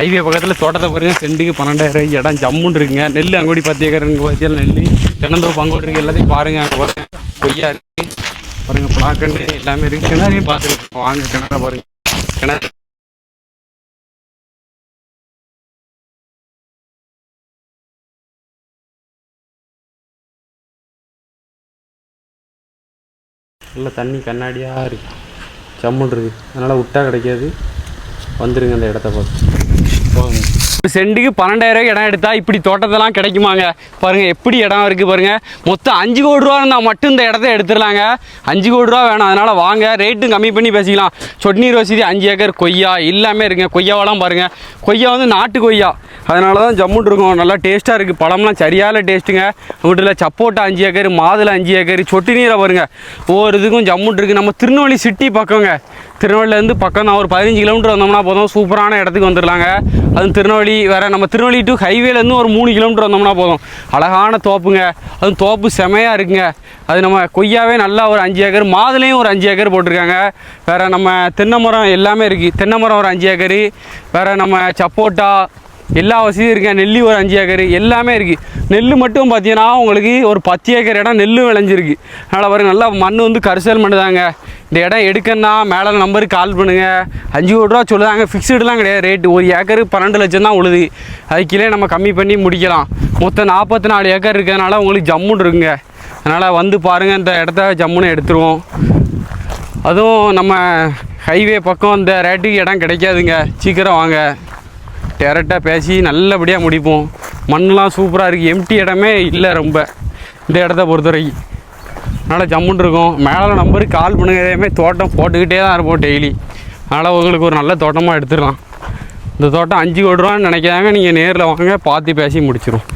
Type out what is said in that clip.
Highway பக்கத்தில் தோட்டத்தை பாருங்க செண்டுக்கு பன்னெண்டாயிரம் இடம் ஜம்முன்னு இருக்குங்க. நெல் அங்கோடி பத்து ஏக்கர் இங்கே பார்த்தீங்கன்னா நெல் தென்னந்தோப்பு அங்கோடி இருக்குது எல்லாத்தையும் பாருங்க. அங்கே பாருங்க. கொய்யா இருக்கு. பாருங்க பிளாக்கண்டு எல்லாமே இருக்கு. கிணறையும் பார்த்துருக்கோம். வாங்க கிணற பாருங்க. கிணறு. நல்லா தண்ணி கண்ணாடியாக இருக்கு. ஜம்முன் இருக்கு. அதனால் விட்டா கிடைக்காது. வந்துருங்க அந்த இடத்த பார்த்து. செண்டுக்கு பன்னெண்டாயிரம் இடம் எடுத்தால் இப்படி தோட்டத்தெல்லாம் கிடைக்குமாங்க. பாருங்கள் எப்படி இடம் இருக்குது பாருங்க. மொத்தம் அஞ்சு கோடி ரூபா இருந்தால் மட்டும் இந்த இடத்த எடுத்துடலாங்க. அஞ்சு கோடி ரூபா வேணாம் அதனால் வாங்க. ரேட்டும் கம்மி பண்ணி பேசிக்கலாம். சொட்நீர் வசதி அஞ்சு ஏக்கர் கொய்யா எல்லாமே இருக்குங்க. கொய்யாவெல்லாம் பாருங்கள் கொய்யா வந்து நாட்டு கொய்யா. அதனால தான் ஜம்முன் இருக்கும். நல்லா டேஸ்ட்டாக இருக்குது பழம்லாம் சரியான டேஸ்ட்டுங்க வீட்டில் சப்போட்டா அஞ்சு ஏக்கர் மாதுளை அஞ்சு ஏக்கர் சொட்டு நீரை வருங்க ஒவ்வொரு இதுக்கும் ஜம்முன் இருக்குது நம்ம திருநெல்வேலி சிட்டி பக்கங்க. திருநெல்வேலிலேருந்து பக்கம் தான். ஒரு பதினஞ்சு கிலோமீட்டர் வந்தோம்னா போதும். சூப்பரான இடத்துக்கு வந்துடலாங்க. அதுவும் திருநெல்வேலி வேறு நம்ம திருநெல்வேலி டு ஹைவேலேருந்து ஒரு மூணு கிலோமீட்டர் வந்தோம்னா போதும். அழகான தோப்புங்க. அதுவும் தோப்பு செமையாக இருக்குங்க. அது நம்ம கொய்யாவே நல்லா ஒரு அஞ்சு ஏக்கர் மாதுளையும் ஒரு அஞ்சு ஏக்கர் போட்டிருக்காங்க. வேறு நம்ம தென்னை மரம் எல்லாமே இருக்குது தென்னை மரம் ஒரு அஞ்சு ஏக்கரு. வேறு நம்ம சப்போட்டா எல்லா வசதியும் இருக்குங்க நெல்லி ஒரு அஞ்சு ஏக்கர் எல்லாமே இருக்குது நெல் மட்டும் பார்த்தீங்கன்னா உங்களுக்கு ஒரு பத்து ஏக்கர் இடம் நெல் விளைஞ்சிருக்கு. அதனால் பாருங்க நல்லா மண் வந்து கரிசல் மண் தாங்க இந்த இடம் எடுக்கணும்னா மேலே நம்பருக்கு கால் பண்ணுங்கள் அஞ்சு கோடி ரூபா சொல்லுதாங்க. ஃபிக்ஸ்டுலாம் கிடையாது. ரேட்டு ஒரு ஏக்கருக்கு பன்னெண்டு லட்சம் தான் உழுது. அதுக்கு கீழே நம்ம கம்மி பண்ணி முடிக்கலாம். மொத்தம் நாற்பத்தி நாலு ஏக்கர் இருக்கிறதுனால உங்களுக்கு ஜம்முன்னு இருக்குங்க. அதனால் வந்து பாருங்கள் இந்த இடத்த ஜம்முன்னு எடுத்துருவோம். அதுவும் நம்ம ஹைவே பக்கம் இந்த ரேட்டுக்கு இடம் கிடைக்காதுங்க. சீக்கிரம் வாங்க. டேரெக்டாக பேசி நல்லபடியாக முடிப்போம். மண்ணெலாம் சூப்பராக இருக்குது எம்டி இடமே இல்லை ரொம்ப. இந்த இடத்த பொறுத்தவரைக்கும். நல்லா அதனால் ஜம்முன்னு இருக்கும். மேலே நம்பருக்கு கால் பண்ணுங்க. இதேமாதிரி தோட்டம் போட்டுக்கிட்டே தான் இருப்போம் டெய்லி அதனால் உங்களுக்கு ஒரு நல்ல தோட்டமாக எடுத்துடலாம். இந்த தோட்டம் அஞ்சு கோடி ரூபான்னு நினைக்காங்க நீங்கள் நேரில் வாங்க. பார்த்து பேசி முடிச்சிடும்